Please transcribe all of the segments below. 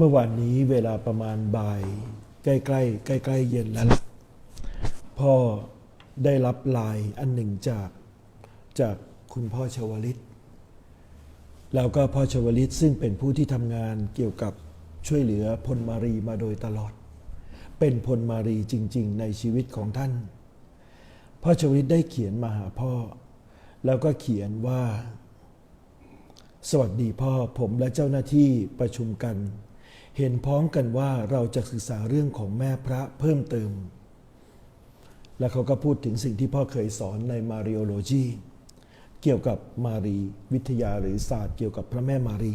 เมื่อวานนี้เวลาประมาณบ่าย ใกล้ๆใกล้ๆเย็นแล้ว พ่อได้รับลน์อันหนึ่งจากจากคุณพ่อชวลิต แล้วก็พ่อชวลิตซึ่งเป็นผู้ที่ทำงานเกี่ยวกับช่วยเหลือพลมารีมาโดยตลอด เป็นพลมารีจริง ๆ ในชีวิตของท่าน พ่อชวลิตได้เขียนมาหาพ่อ แล้วก็เขียนว่า สวัสดีพ่อผมและเจ้าหน้าที่ประชุมกัน เห็นพ้องกันว่าเราจะศึกษาเรื่องของแม่พระเพิ่มเติม และเขาก็พูดถึงสิ่งที่พ่อเคยสอนในมาริโอโลจีเกี่ยวกับมารีวิทยาหรือศาสตร์เกี่ยวกับพระแม่มารี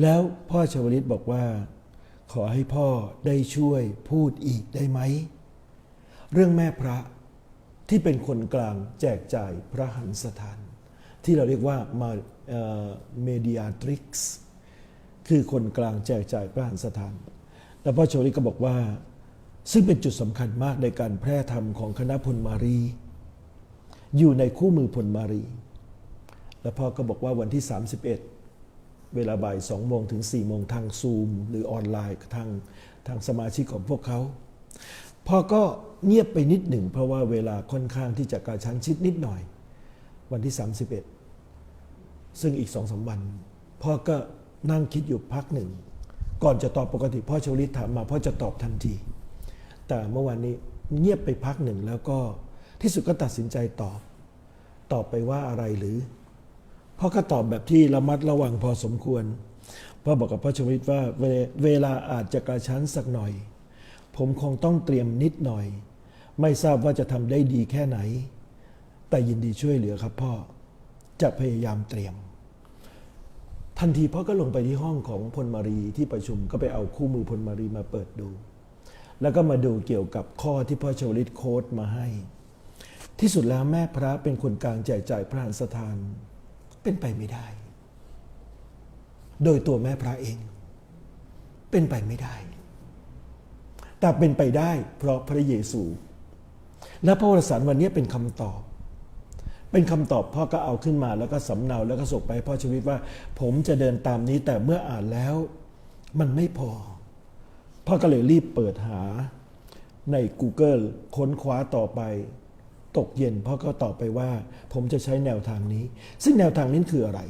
แล้วพ่อชวลิตบอกว่า ขอให้พ่อได้ช่วยพูดอีกได้ไหม เรื่องแม่พระที่เป็นคนกลางแจกจ่ายพระหันสถาน ที่เราเรียกว่ามาเมดิอาทริกซ์ คือคนกลางแจกจ่ายพระหันสถาน แล้วพ่อโชลิก็บอกว่า ซึ่งเป็นจุดสำคัญมากในการแพร่ธรรมของคณะพลมารี อยู่ในคู่มือพลมารี แล้วพ่อก็บอกว่าวันที่ 31 เวลาบ่าย2โมงถึง4โมงทางซูม หรือออนไลน์ทางทางสมาชิกของพวกเขา พ่อก็เงียบไปนิดหนึ่ง เพราะว่าเวลาค่อนข้างที่จะกระชั้นชิดนิดหน่อย วันที่ 31 ซึ่งอีกสองสาวันพ่อก็ นั่งคิดอยู่พักหนึ่ง ก่อนจะตอบปกติพ่อชวลิตถามมาพ่อจะตอบทันที แต่เมื่อวานนี้เงียบไปพักหนึ่งแล้วก็ที่สุดก็ตัดสินใจตอบ ตอบไปว่าอะไรหรือพ่อก็ตอบแบบที่ระมัดระวังพอสมควรพ่อบอกกับพ่อชวิตว่าเวเวลาอาจจะกระชั้นสักหน่อย ผมคงต้องเตรียมนิดหน่อย ไม่ทราบว่าจะทำได้ดีแค่ไหน แต่ยินดีช่วยเหลือครับพ่อจะพยายามเตรียม ทันทีพ่อก็ลงไปที่ห้องของพลมารีที่ประชุมก็ไปเอาคู่มือพลมารีมาเปิดดู แล้วก็มาดูเกี่ยวกับข้อที่พ่อชวลิตโค้ดมาให้ ที่สุดแล้วแม่พระเป็นคนกลางแจกจ่ายพระหันสถานเป็นไปไม่ได้ โดยตัวแม่พระเอง เป็นไปไม่ได้ แต่เป็นไปได้เพราะพระเยซู และพระวรสารวันนี้เป็นคำตอบ เป็นคำตอบพ่อก็เอาขึ้นมาแล้วก็สำเนาแล้วก็ส่งไปให้พ่อชีวิตว่า ผมจะเดินตามนี้แต่เมื่ออ่านแล้วมันไม่พอ พ่อก็เลยรีบเปิดหาใน Google ค้นคว้าต่อไป ตกเย็นพ่อก็ตอบไปว่า ผมจะใช้แนวทางนี้ ซึ่งแนวทางนี้คืออะไร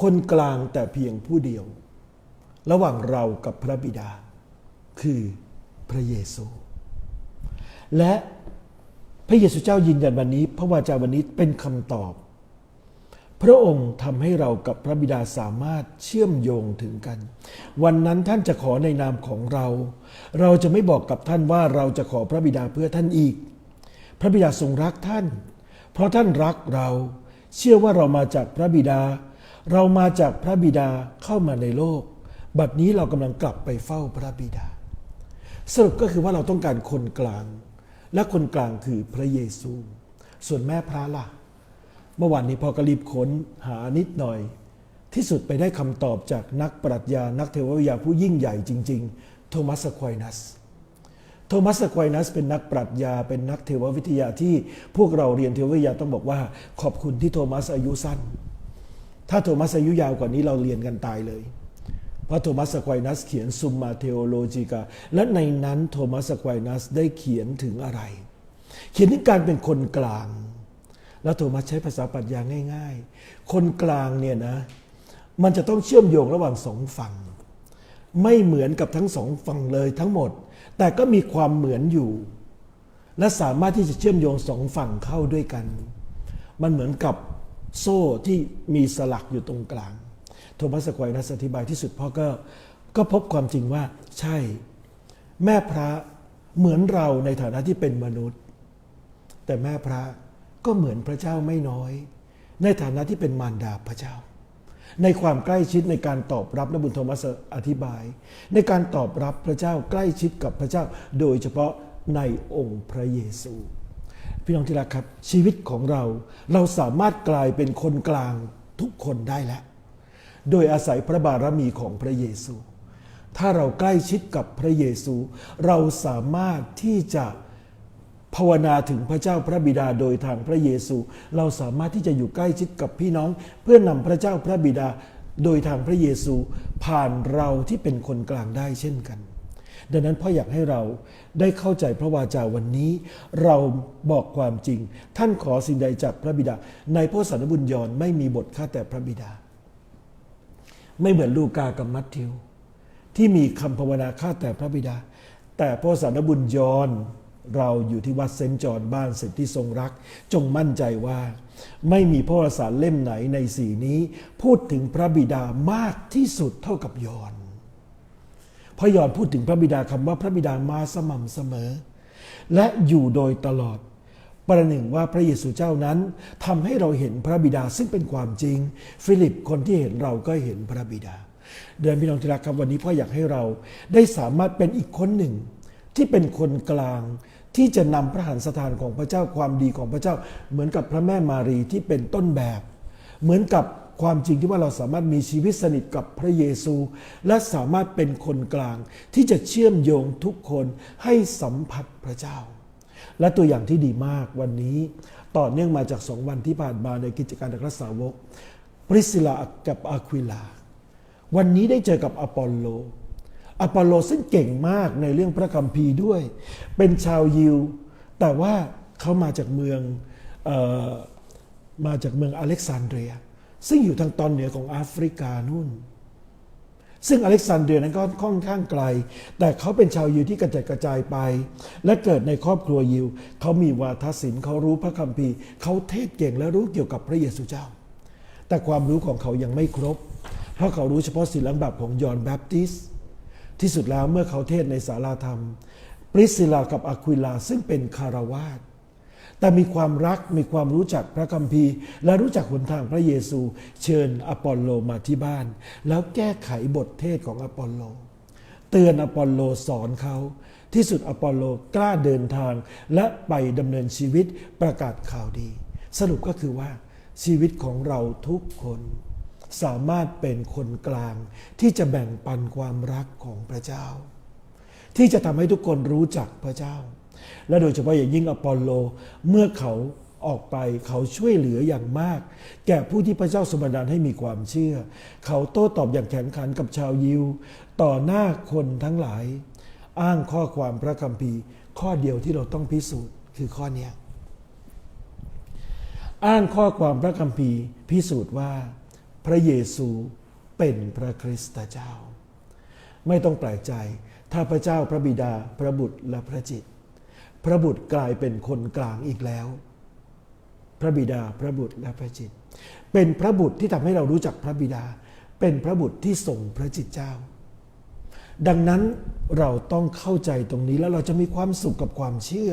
คนกลางแต่เพียงผู้เดียว ระหว่างเรากับพระบิดา คือพระเยซู และ พระเยซูเจ้ายืนยันวันนี้ พระวาจาวันนี้เป็นคำตอบ พระองค์ทำให้เรากับพระบิดาสามารถเชื่อมโยงถึงกัน วันนั้นท่านจะขอในนามของเรา เราจะไม่บอกกับท่านว่าเราจะขอพระบิดาเพื่อท่านอีก พระบิดาทรงรักท่าน เพราะท่านรักเรา เชื่อว่าเรามาจากพระบิดา เรามาจากพระบิดาเข้ามาในโลก บัดนี้เรากำลังกลับไปเฝ้าพระบิดา สรุปก็คือว่าเราต้องการคนกลาง และคนกลางคือพระเยซู ส่วนแม่พระล่ะ เมื่อวานนี้พอกรีบค้นหานิดหน่อย ที่สุดไปได้คำตอบจากนักปรัชญานักเทววิทยาผู้ยิ่งใหญ่จริง ๆ โทมัสควายนัส โทมัสควายนัสเป็นนักปรัชญาเป็นนักเทววิทยาที่พวกเราเรียนเทววิทยาต้องบอกว่า ขอบคุณที่โทมัสอายุสั้น ถ้าโทมัสอายุยาวกว่านี้เราเรียนกันตายเลย พระโทมัสควายนัสเขียนซุมมาเทโอโลจิกา และในนั้นโทมัสควายนัสได้เขียนถึงอะไร เขียนถึงการเป็นคนกลาง แล้วโทมัสใช้ภาษาปรัชญาง่าย ๆ คนกลางเนี่ยนะ มันจะต้องเชื่อมโยงระหว่างสองฝั่ง ไม่เหมือนกับทั้งสองฝั่งเลยทั้งหมด แต่ก็มีความเหมือนอยู่ และสามารถที่จะเชื่อมโยงสองฝั่งเข้าด้วยกัน มันเหมือนกับโซ่ที่มีสลักอยู่ตรงกลาง โทมัสควายนัสอธิบายที่สุดพ่อก็ก็พบความจริงว่าใช่ แม่พระเหมือนเราในฐานะที่เป็นมนุษย์ แต่แม่พระก็เหมือนพระเจ้าไม่น้อย ในฐานะที่เป็นมารดาพระเจ้า ในความใกล้ชิดในการตอบรับและบุญโทมัสอธิบาย ในการตอบรับพระเจ้าใกล้ชิดกับพระเจ้า โดยเฉพาะในองค์พระเยซู พี่น้องที่รักครับ ชีวิตของเราเราสามารถกลายเป็นคนกลางทุกคนได้แล้ว โดยอาศัยพระบารมีของพระเยซู ถ้าเราใกล้ชิดกับพระเยซู เราสามารถที่จะภาวนาถึงพระเจ้าพระบิดาโดยทางพระเยซู เราสามารถที่จะอยู่ใกล้ชิดกับพี่น้อง เพื่อนำพระเจ้าพระบิดาโดยทางพระเยซู ผ่านเราที่เป็นคนกลางได้เช่นกัน ดังนั้นพ่ออยากให้เราได้เข้าใจพระวาจาวันนี้ เราบอกความจริง ท่านขอสิ่งใดจากพระบิดา ในพระสันบุญยอนไม่มีบทข้าแต่พระบิดา ไม่เหมือนลูกากับมัทธิว ที่มีคำภาวนาข้าแต่พระบิดา แต่พระสารบุญยอนเราอยู่ที่วัดเซนจอนบ้านสิทธิทรงรัก จงมั่นใจว่า ไม่มีพระสารเล่มไหนในสีนี้ พูดถึงพระบิดามากที่สุดเท่ากับยอนเพราะยอนพูดถึงพระบิดาคำว่าพระบิดามาสม่ำเสมอ และอยู่โดยตลอด ประหนึ่งว่าพระเยซูเจ้านั้นทำให้เราเห็นพระบิดาซึ่งเป็นความจริง ฟิลิปคนที่เห็นเราก็เห็นพระบิดา เดินพี่น้องที่รักครับวันนี้พ่ออยากให้เราได้สามารถเป็นอีกคนหนึ่ง ที่เป็นคนกลางที่จะนำพระหันสถานของพระเจ้าความดีของพระเจ้า เหมือนกับพระแม่มารีที่เป็นต้นแบบ เหมือนกับความจริงที่ว่าเราสามารถมีชีวิตสนิทกับพระเยซู และสามารถเป็นคนกลางที่จะเชื่อมโยงทุกคนให้สัมผัสพระเจ้า และตัวอย่างที่ดีมากวันนี้ต่อเนื่องมาจากสองวันที่ผ่านมาในกิจการอัครสาวกปริสิลากับอาควิลา วันนี้ได้เจอกับอปอลโล อปอลโลซึ่งเก่งมากในเรื่องพระคัมภีร์ด้วย เป็นชาวยิว แต่ว่าเขามาจากเมืองออมาจากเมืองอเล็กซานเดรีย ซึ่งอยู่ทางตอนเหนือของแอฟริกานู่น ซึ่งอเล็กซานเดรียนั้นก็ค่อนข้างไกล แต่เขาเป็นชาวยิวที่กระจายกระจายไป และเกิดในครอบครัวยิว เขามีวาทศิลป์เขารู้พระคัมภีร์ เขาเทศเก่งและรู้เกี่ยวกับพระเยซูเจ้า แต่ความรู้ของเขายังไม่ครบ เพราะเขารู้เฉพาะศีลบัพของยอห์นแบปติสที่สุดแล้วเมื่อเขาเทศในศาลาธรรม ปริสซิลากับอะควิลาซึ่งเป็นคารวาส แต่มีความรักมีความรู้จักพระคัมภีร์ และรู้จักหนทางพระเยซู เชิญอปอลโลมาที่บ้าน แล้วแก้ไขบทเทศของอปอลโล เตือนอปอลโลสอนเขาที่สุดอปอลโลกล้าเดินทางและไปดำเนินชีวิตประกาศข่าวดี สรุปก็คือว่าชีวิตของเราทุกคนสามารถเป็นคนกลางที่จะแบ่งปันความรักของพระเจ้า ที่จะทำให้ทุกคนรู้จักพระเจ้า และโดยเฉพาะอย่างยิ่งอปอลโลเมื่อเขาออกไปเขาช่วยเหลืออย่างมาก แก่ผู้ที่พระเจ้าสมบัติให้มีความเชื่อ เขาโต้ตอบอย่างแข็งขันกับชาวยิว ต่อหน้าคนทั้งหลาย อ้างข้อความพระคัมภีร์ ข้อเดียวที่เราต้องพิสูจน์คือข้อนี้อ้างข้อความพระคัมภีร์พิสูจน์ว่า พระเยซูเป็นพระคริสต์เจ้า ไม่ต้องแปลกใจ ถ้าพระเจ้าพระบิดาพระบุตรและพระจิต พระบุตรกลายเป็นคนกลางอีกแล้ว พระบิดาพระบุตรและพระจิต เป็นพระบุตรที่ทำให้เรารู้จักพระบิดา เป็นพระบุตรที่ส่งพระจิตเจ้า ดังนั้นเราต้องเข้าใจตรงนี้แล้วเราจะมีความสุขกับความเชื่อ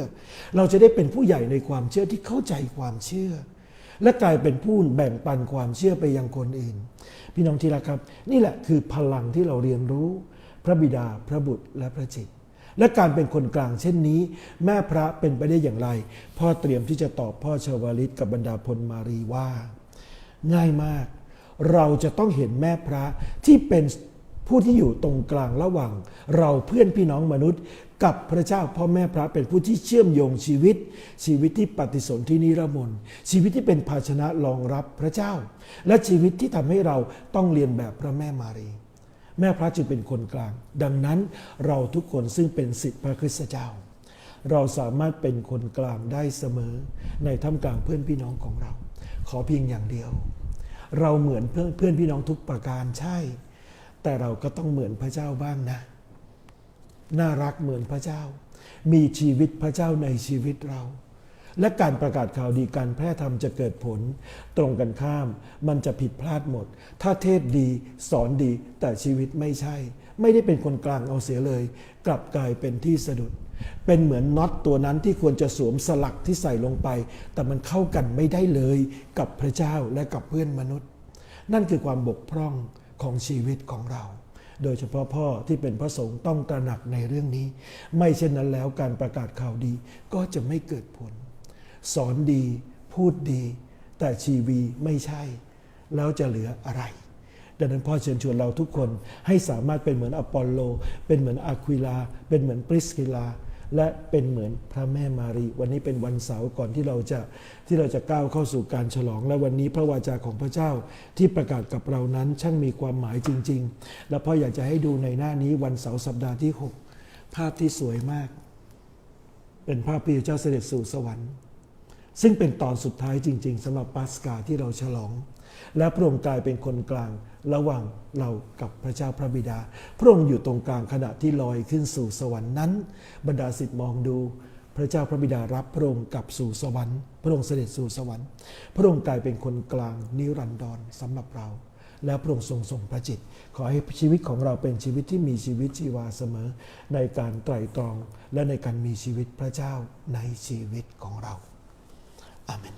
เราจะได้เป็นผู้ใหญ่ในความเชื่อที่เข้าใจความเชื่อ และกลายเป็นผู้แบ่งปันความเชื่อไปยังคนอื่น พี่น้องที่รักครับ นี่แหละคือพลังที่เราเรียนรู้ พระบิดาพระบุตรและพระจิต และการเป็นคนกลางเช่นนี้ แม่พระเป็นไปได้อย่างไร พ่อเตรียมที่จะตอบพ่อชาวลิตกับบรรดาพลมารีว่า ง่ายมาก เราจะต้องเห็นแม่พระที่เป็นผู้ที่อยู่ตรงกลางระหว่าง เราเพื่อนพี่น้องมนุษย์ กับพระเจ้าพ่อแม่พระเป็นผู้ที่เชื่อมโยงชีวิต ชีวิตที่ปฏิสนธินิรมนชีวิตที่เป็นภาชนะรองรับพระเจ้า และชีวิตที่ทำให้เราต้องเรียนแบบพระแม่มารี แม่พระจึงเป็นคนกลาง ดังนั้นเราทุกคนซึ่งเป็นสิทธิพระคริสตเจ้า เราสามารถเป็นคนกลางได้เสมอ ในท่ามกลางเพื่อนพี่น้องของเรา ขอเพียงอย่างเดียว เราเหมือนเพื่อนเพื่อนพี่น้องทุกประการใช่ แต่เราก็ต้องเหมือนพระเจ้าบ้างนะ น่ารักเหมือนพระเจ้า มีชีวิตพระเจ้าในชีวิตเรา และการประกาศข่าวดีการแพร่ธรรมจะเกิดผล ตรงกันข้าม มันจะผิดพลาดหมด ถ้าเทศดี สอนดีแต่ชีวิตไม่ใช่ ไม่ได้เป็นคนกลางเอาเสียเลย กลับกลายเป็นที่สะดุด เป็นเหมือนน็อตตัวนั้นที่ควรจะสวมสลักที่ใส่ลงไป แต่มันเข้ากันไม่ได้เลย กับพระเจ้าและกับเพื่อนมนุษย์ นั่นคือความบกพร่องของชีวิตของเราโดยเฉพาะพ่อที่เป็นพระสงฆ์ต้องตระหนักในเรื่องนี้ ไม่เช่นนั้นแล้วการประกาศข่าวดีก็จะไม่เกิดผล สอนดีพูดดี แต่ชีวีไม่ใช่ แล้วจะเหลืออะไร ดังนั้นพ่อเชิญชวนเราทุกคนให้สามารถเป็นเหมือนอปอลโล เป็นเหมือนอะควิลา เป็นเหมือนปริสกิลา และเป็นเหมือนพระแม่มารี วันนี้เป็นวันเสาร์ก่อนที่เราจะที่เราจะก้าวเข้าสู่การฉลอง และวันนี้พระวาจาของพระเจ้าที่ประกาศกับเรานั้นช่างมีความหมายจริง ๆ และพ่ออยากจะให้ดูในหน้านี้วันเสาร์สัปดาห์ที่ 6 ภาพที่สวยมาก เป็นภาพพระเจ้าเสด็จสู่สวรรค์ ซึ่งเป็นตอนสุดท้ายจริง ๆสำหรับปัสกาที่เราฉลอง และพระองค์กลายเป็นคนกลางระหว่างเรากับพระเจ้าพระบิดา พระองค์อยู่ตรงกลางขณะที่ลอยขึ้นสู่สวรรค์นั้น บรรดาสิทธิ์มองดู พระเจ้าพระบิดารับพระองค์กลับสู่สวรรค์ พระองค์เสด็จสู่สวรรค์ พระองค์กลายเป็นคนกลางนิรันดรสำหรับเรา แล้วพระองค์ทรงทรงพระจิต ขอให้ชีวิตของเราเป็นชีวิตที่มีชีวิตชีวาเสมอ ในการไตร่ตรองและในการมีชีวิตพระเจ้าในชีวิตของเรา อาเมน